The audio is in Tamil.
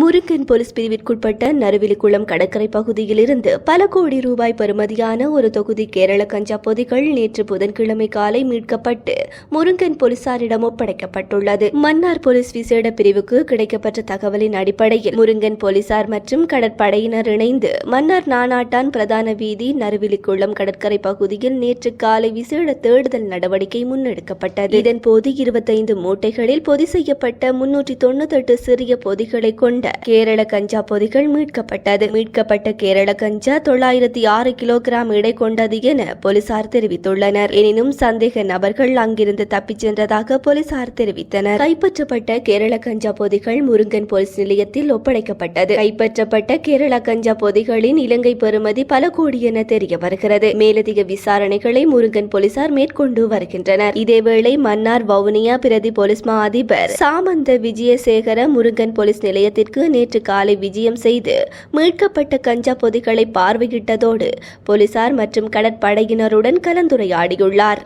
முருங்கன் போலீஸ் பிரிவிற்குட்பட்ட நறுவிலிக்குளம் கடற்கரை பகுதியிலிருந்து பல கோடி ரூபாய் பெறுமதியான ஒரு தொகுதி கேரள கஞ்சா பொதிகள் நேற்று புதன்கிழமை காலை மீட்கப்பட்டு முருங்கன் போலீசாரிடம் ஒப்படைக்கப்பட்டுள்ளது. மன்னார் போலீஸ் விசேட பிரிவுக்கு கிடைக்கப்பட்ட தகவலின் அடிப்படையில் முருங்கன் போலீசார் மற்றும் கடற்படையினர் இணைந்து மன்னார் நானாட்டான் பிரதான வீதி நறுவிலிக்குளம் கடற்கரை பகுதியில் நேற்று காலை விசேட தேடுதல் நடவடிக்கை முன்னெடுக்கப்பட்டது. இதன்போது இருபத்தைந்து மூட்டைகளில் பொதி செய்யப்பட்ட முன்னூற்றி தொண்ணூத்தெட்டு சிறிய பொதிகளை கொண்ட கேரள கஞ்சா பொதிகள் மீட்கப்பட்டது. மீட்கப்பட்ட கேரள கஞ்சா தொள்ளாயிரத்தி ஆறு கிலோகிராம் எடை கொண்டது என போலீசார் தெரிவித்துள்ளனர். எனினும் சந்தேக நபர்கள் அங்கிருந்து தப்பிச் சென்றதாக போலீசார் தெரிவித்தனர். கைப்பற்றப்பட்ட கேரள கஞ்சா பொதிகள் முருங்கன் போலீஸ் நிலையத்தில் ஒப்படைக்கப்பட்டது. கைப்பற்றப்பட்ட கேரள கஞ்சா பொதிகளின் இலங்கை பெறுமதி பல கோடி என தெரிய வருகிறது. மேலதிக விசாரணைகளை முருங்கன் போலீசார் மேற்கொண்டு வருகின்றனர். இதேவேளை மன்னார் வவுனியா பிரதி போலீஸ் மா அதிபர் சாமந்த விஜயசேகர முருகன் போலீஸ் நிலையத்திற்கு நேற்று காலை விஜயம் செய்து மீட்கப்பட்ட கஞ்சா பொதிகளை பார்வையிட்டதோடு போலீசார் மற்றும் கடற்படையினருடன் கலந்துரையாடியுள்ளார்.